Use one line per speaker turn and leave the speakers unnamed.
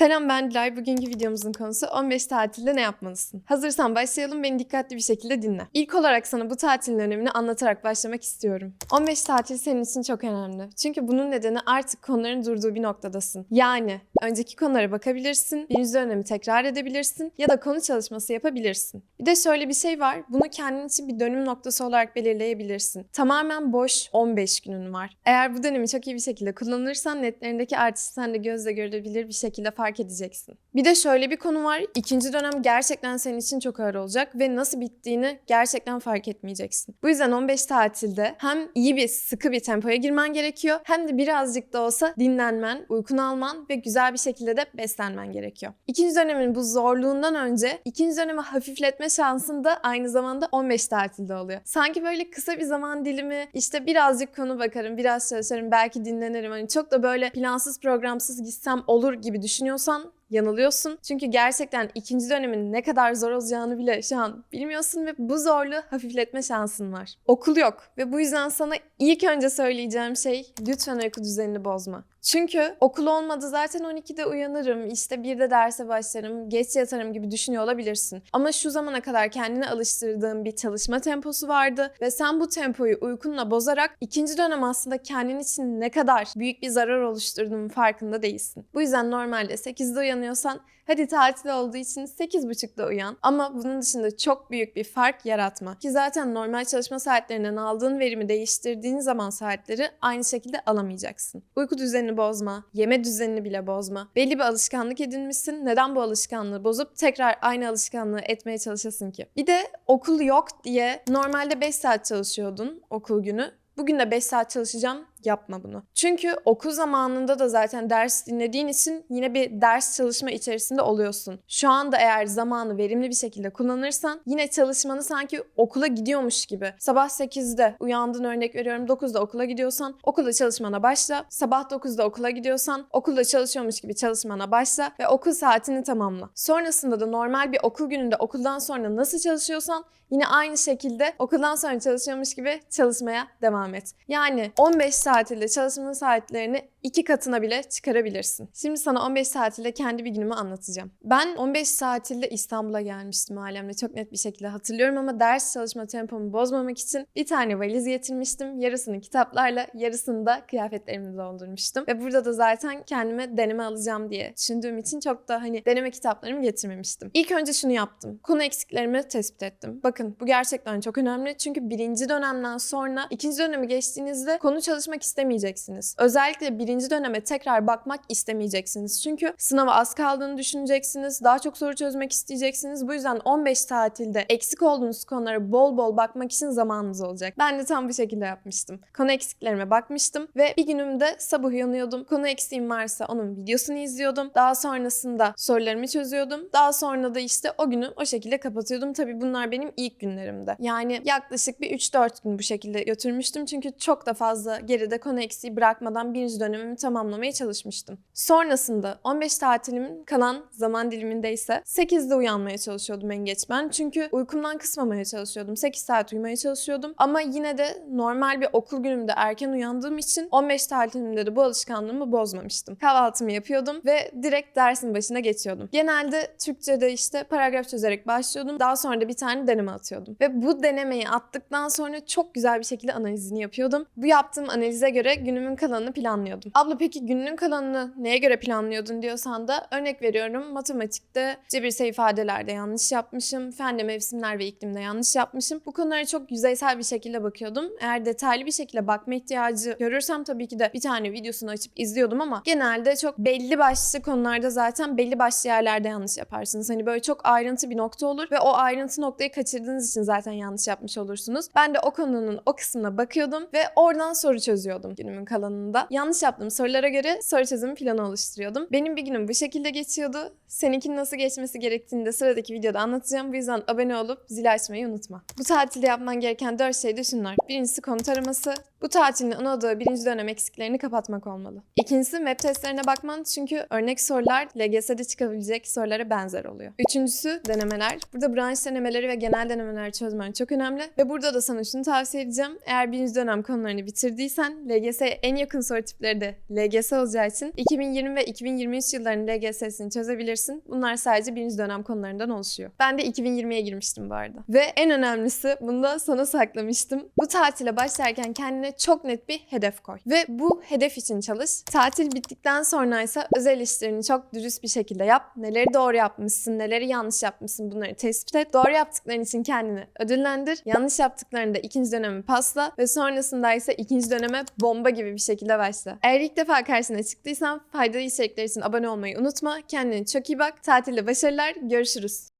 Selam ben Dilay. Bugünkü videomuzun konusu 15 tatilde ne yapmalısın? Hazırsan başlayalım beni dikkatli bir şekilde dinle. İlk olarak sana bu tatilin önemini anlatarak başlamak istiyorum. 15 tatil senin için çok önemli. Çünkü bunun nedeni artık konuların durduğu bir noktadasın. Yani önceki konulara bakabilirsin, birinci dönemi tekrar edebilirsin ya da konu çalışması yapabilirsin. Bir de şöyle bir şey var. Bunu kendin için bir dönüm noktası olarak belirleyebilirsin. Tamamen boş 15 günün var. Eğer bu dönemi çok iyi bir şekilde kullanırsan netlerindeki artışı sen de gözle görülebilir bir şekilde fark edeceksin. Bir de şöyle bir konu var. İkinci dönem gerçekten senin için çok ağır olacak ve nasıl bittiğini gerçekten fark etmeyeceksin. Bu yüzden 15 tatilde hem iyi bir sıkı bir tempoya girmen gerekiyor hem de birazcık da olsa dinlenmen, uykunu alman ve güzel bir şekilde de beslenmen gerekiyor. İkinci dönemin bu zorluğundan önce ikinci dönemi hafifletme şansın da aynı zamanda 15 tatilde oluyor. Sanki böyle kısa bir zaman dilimi işte birazcık konu bakarım, biraz çalışırım, belki dinlenirim. Hani çok da böyle plansız programsız gitsem olur gibi düşünüyorsan yanılıyorsun. Çünkü gerçekten ikinci dönemin ne kadar zor olacağını bile şu an bilmiyorsun ve bu zorluğu hafifletme şansın var. Okul yok ve bu yüzden sana ilk önce söyleyeceğim şey lütfen uyku düzenini bozma. Çünkü okul olmadı zaten 12'de uyanırım, işte 1'de derse başlarım, geç yatarım gibi düşünüyor olabilirsin. Ama şu zamana kadar kendine alıştırdığın bir çalışma temposu vardı ve sen bu tempoyu uykunla bozarak ikinci dönem aslında kendin için ne kadar büyük bir zarar oluşturduğunun farkında değilsin. Bu yüzden normalde 8'de uyanıyorsan hadi tatil olduğu için 8.30'da uyan ama bunun dışında çok büyük bir fark yaratma. Ki zaten normal çalışma saatlerinden aldığın verimi değiştirdiğin zaman saatleri aynı şekilde alamayacaksın. Uyku düzenini bozma, yeme düzenini bile bozma. Belli bir alışkanlık edinmişsin. Neden bu alışkanlığı bozup tekrar aynı alışkanlığı etmeye çalışasın ki? Bir de okul yok diye normalde 5 saat çalışıyordun okul günü. Bugün de 5 saat çalışacağım yapma bunu. Çünkü okul zamanında da zaten ders dinlediğin için yine bir ders çalışma içerisinde oluyorsun. Şu anda eğer zamanı verimli bir şekilde kullanırsan yine çalışmanı sanki okula gidiyormuş gibi. Sabah 8'de uyandın örnek veriyorum 9'da okula gidiyorsan okulda çalışmana başla. Sabah 9'da okula gidiyorsan okulda çalışıyormuş gibi çalışmana başla ve okul saatini tamamla. Sonrasında da normal bir okul gününde okuldan sonra nasıl çalışıyorsan yine aynı şekilde okuldan sonra çalışıyormuş gibi çalışmaya devam et. Yani 15 tatilde çalışma saatlerini iki katına bile çıkarabilirsin. Şimdi sana 15 tatilde kendi bir günümü anlatacağım. Ben 15 tatilde İstanbul'a gelmiştim ailemle çok net bir şekilde hatırlıyorum ama ders çalışma tempomu bozmamak için bir tane valiz getirmiştim. Yarısını kitaplarla, yarısını da kıyafetlerimi doldurmuştum. Ve burada da zaten kendime deneme alacağım diye düşündüğüm için çok da hani deneme kitaplarımı getirmemiştim. İlk önce şunu yaptım. Konu eksiklerimi tespit ettim. Bakın bu gerçekten çok önemli. Çünkü birinci dönemden sonra ikinci dönemi geçtiğinizde konu çalışmak istemeyeceksiniz. Özellikle birinci döneme tekrar bakmak istemeyeceksiniz. Çünkü sınava az kaldığını düşüneceksiniz. Daha çok soru çözmek isteyeceksiniz. Bu yüzden 15 tatilde eksik olduğunuz konulara bol bol bakmak için zamanınız olacak. Ben de tam bu şekilde yapmıştım. Konu eksiklerime bakmıştım ve bir günümde sabah uyanıyordum. Konu eksiğim varsa onun videosunu izliyordum. Daha sonrasında sorularımı çözüyordum. Daha sonra da işte o günü o şekilde kapatıyordum. Tabii bunlar benim ilk günlerimde. Yani yaklaşık bir 3-4 gün bu şekilde götürmüştüm. Çünkü çok da fazla geride konu eksiği bırakmadan birinci dönemimi tamamlamaya çalışmıştım. Sonrasında 15 tatilimin kalan zaman diliminde ise 8'de uyanmaya çalışıyordum en geç ben. Çünkü uykumdan kısmamaya çalışıyordum. 8 saat uyumaya çalışıyordum. Ama yine de normal bir okul günümde erken uyandığım için 15 tatilimde de bu alışkanlığımı bozmamıştım. Kahvaltımı yapıyordum ve direkt dersin başına geçiyordum. Genelde Türkçe'de işte paragraf çözerek başlıyordum. Daha sonra da bir tane deneme atıyordum. Ve bu denemeyi attıktan sonra çok güzel bir şekilde analizini yapıyordum. Bu yaptığım analize göre günümün kalanını planlıyordum. Abla peki gününün kalanını neye göre planlıyordun diyorsan da örnek veriyorum matematikte cebirsel ifadelerde yanlış yapmışım. Fende mevsimler ve iklimde yanlış yapmışım. Bu konulara çok yüzeysel bir şekilde bakıyordum. Eğer detaylı bir şekilde bakma ihtiyacı görürsem tabii ki de bir tane videosunu açıp izliyordum ama genelde çok belli başlı konularda zaten belli başlı yerlerde yanlış yaparsınız. Hani böyle çok ayrıntı bir nokta olur ve o ayrıntı noktayı kaçırdığınız için zaten yanlış yapmış olursunuz. Ben de o konunun o kısmına bakıyordum ve oradan soru çözüyordum günümün kalanında. Yanlış yaptığım sorulara göre soru çözüm planı oluşturuyordum. Benim bir günüm bu şekilde geçiyordu. Seninkinin nasıl geçmesi gerektiğini de sıradaki videoda anlatacağım. Bu yüzden abone olup zil açmayı unutma. Bu tatilde yapman gereken 4 şey de şunlar. Birincisi konu taraması, Bu tatilin ana odağı birinci dönem eksiklerini kapatmak olmalı. İkincisi web testlerine bakman çünkü örnek sorular LGS'de çıkabilecek sorulara benzer oluyor. Üçüncüsü denemeler. Burada branş denemeleri ve genel denemeleri çözmen çok önemli. Ve burada da sana şunu tavsiye edeceğim. Eğer birinci dönem konularını bitirdiysen LGS'ye en yakın soru tipleri de LGS olacağı için 2020 ve 2023 yıllarının LGS'sini çözebilirsin. Bunlar sadece birinci dönem konularından oluşuyor. Ben de 2020'ye girmiştim bu arada. Ve en önemlisi bunu da sana saklamıştım. Bu tatile başlarken kendine çok net bir hedef koy. Ve bu hedef için çalış. Tatil bittikten sonra ise özel işlerini çok dürüst bir şekilde yap. Neleri doğru yapmışsın, neleri yanlış yapmışsın bunları tespit et. Doğru yaptıkların için kendini ödüllendir. Yanlış yaptıklarını da ikinci dönemi pasla ve sonrasında ise ikinci döneme bomba gibi bir şekilde başla. Eğer ilk defa karşına çıktıysan faydalı içerikler için abone olmayı unutma. Kendine çok iyi bak. Tatilde başarılar. Görüşürüz.